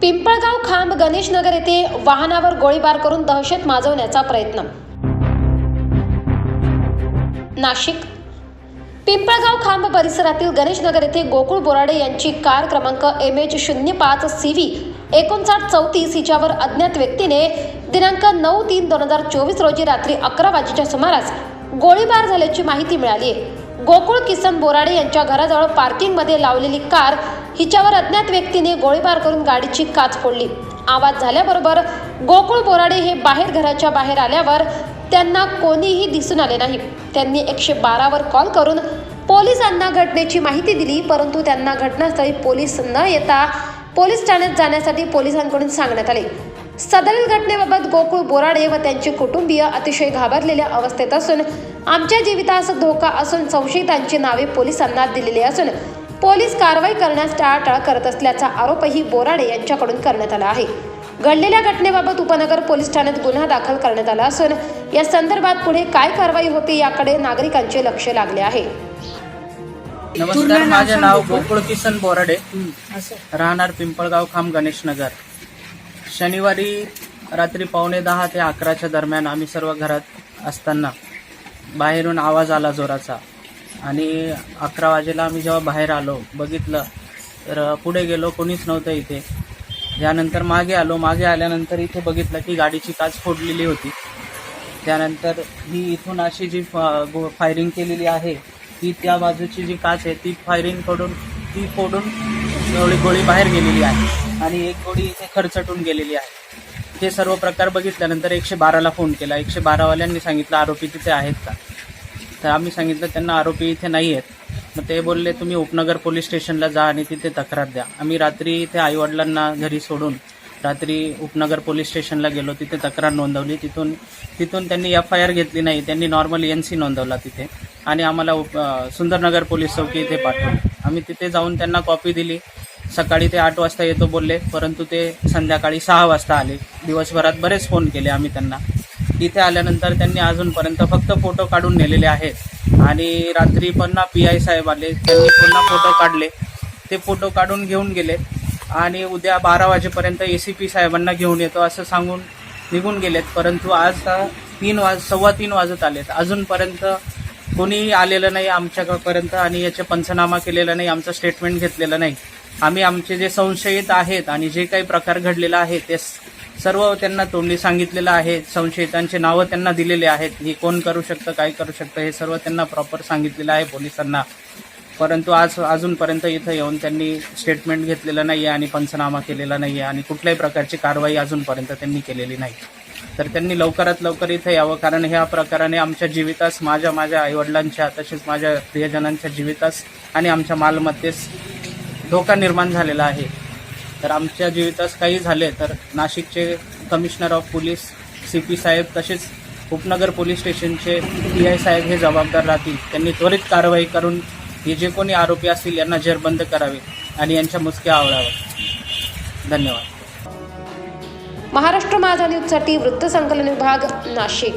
पिंपळगाव खांब गणेशनगर येथे वाहनावर गोळीबार करून दहशत माजवण्याचा प्रयत्न. नाशिक. पिंपळगाव खांब परिसरातील गणेशनगर येथे गोकुळ बोराडे यांची कार क्रमांक एम एच शून्य पाच सी व्ही एकोणसाठ चौतीस हिच्यावर अज्ञात व्यक्तीने दिनांक नऊ तीन दोन हजार चोवीस रोजी रात्री अकरा वाजेच्या सुमारास गोळीबार झाल्याची माहिती मिळाली. आहे गोकुळ किसन बोराडे यांच्या घराजवळ पार्किंगमध्ये लावलेली कार हिच्यावर अज्ञात व्यक्तीने गोळीबार करून गाडीची काच फोडली. आवाज झाल्याबरोबर गोकुळ बोराडे हे बाहेर घराच्या बाहेर आल्यावर त्यांना कोणीही दिसून आले नाही. त्यांनी एकशे बारावर कॉल करून पोलिसांना घटनेची माहिती दिली परंतु त्यांना घटनास्थळी पोलीस न येता पोलीस ठाण्यात जाण्यासाठी पोलिसांकडून सांगण्यात आले. सदरील घटनेबाबत गोकुळ बोराडे व त्यांचे कुटुंबीय अतिशय घाबरलेल्या अवस्थेत असून आमच्या जीवितास धोका असून संशयितांची नावे पोलिसांना दिलेली असून पोलीस कारवाई करण्यास टाळाटाळ करत असल्याचा आरोपही बोराडे यांच्याकडून करण्यात आला आहे. घडलेल्या घटनेबाबत उपनगर पोलीस ठाण्यात गुन्हा दाखल करण्यात आला असून या संदर्भात पुढे काय कारवाई होते याकडे नागरिकांचे लक्ष लागले आहे. नमस्कार माझे नाव गोकुळ किसन बोराडे. राहणार पिंपळगाव खांब गणेशनगर. शनिवारी रात्री पावणे दहा ते अकराच्या दरम्यान आम्ही सर्व घरात असताना बाहेरून आवाज आला जोराचा. आणि अकरा वाजेला आम्ही जेव्हा बाहेर आलो बघितलं तर पुढे गेलो कोणीच नव्हतं इथे. त्यानंतर मागे आलो. मागे आल्यानंतर इथे बघितलं की गाडीची काच फोडलेली होती. त्यानंतर ही इथून अशी जी फायरिंग केलेली आहे ती त्या बाजूची जी काच आहे ती फायरिंग करून ती फोडून एवढी गोळी बाहेर गेलेली आहे. आणि एक गोडी इथे खरचटून गेलेली आहे. हे सर्व प्रकार बघितल्यानंतर एकशे बाराला फोन केला. एकशे बारावाल्यांनी सांगितलं आरोपी तिथे आहेत का? तर आम्ही सांगितलं त्यांना आरोपी इथे नाही आहेत. मग ते बोलले तुम्ही उपनगर पोलीस स्टेशनला जा आणि तिथे तक्रार द्या. आम्ही रात्री इथे आईवडिलांना घरी सोडून रात्री उपनगर पोलीस स्टेशनला गेलो. तिथे तक्रार नोंदवली. तिथून तिथून त्यांनी एफ आय आर घेतली नाही. त्यांनी नॉर्मल एन सी नोंदवला तिथे. आणि आम्हाला उप सुंदरनगर पोलीस चौकी इथे पाठवली. आम्ही तिथे जाऊन त्यांना कॉपी दिली. सकाळी ते आठ वाजता येतो बोलले परंतु ते संध्याकाळी सहा वाजता आले. दिवसभरात बरेच फोन केले आम्ही त्यांना. इथे आल्यानंतर त्यांनी अजूनपर्यंत फक्त फोटो काढून नेलेले आहेत. आणि रात्री पुन्हा पी आय साहेब आले त्यांनी पुन्हा फोटो काढले. ते फोटो काढून घेऊन गेले. आणि उद्या बारा वाजेपर्यंत ए सी पी साहेबांना घेऊन येतो असं सांगून निघून गेलेत. परंतु आज तीन वाज सव्वा तीन वाजत आलेत. अजूनपर्यंत कोणीही आलेलं नाही आमच्यापर्यंत आणि याचे पंचनामा केलेला नाही आमचं स्टेटमेंट घेतलेलं नाही. आम्ही आमचे जे संशयित आहेत आणि जे काही प्रकार घडलेला आहे ते सर्व त्यांना तोंडी सांगितलेलं आहे. संशयितांचे नावं त्यांना दिलेले आहेत. हे कोण करू शकतं काय करू शकतं हे सर्व त्यांना प्रॉपर सांगितलेलं आहे पोलिसांना. परंतु आज अजूनपर्यंत इथं येऊन त्यांनी स्टेटमेंट घेतलेलं नाही आहे आणि पंचनामा केलेला नाही आहे आणि कुठल्याही प्रकारची कारवाई अजूनपर्यंत त्यांनी केलेली नाही. तर त्यांनी लवकरात लवकर इथं यावं. कारण ह्या प्रकाराने आमच्या जीवितास माझ्या माझ्या आईवडिलांच्या तसेच माझ्या प्रियजनांच्या जीवितास आणि आमच्या मालमत्तेस धोका निर्माण झालेला आहे. तर आमच्या जीवितास काही झाले तर नाशिकचे commissioner of police C P साहेब तसेच उपनगर पोलीस स्टेशनचे पी आय साहेब हे जबाबदार राहतील. त्यांनी त्वरित कारवाई करून हे जे कोणी आरोपी असतील यांना जेरबंद करावे आणि यांच्या मुसक्या आवळाव्या धन्यवाद. महाराष्ट्र माझा न्यूजसाठी वृत्तसंकलन विभाग नाशिक.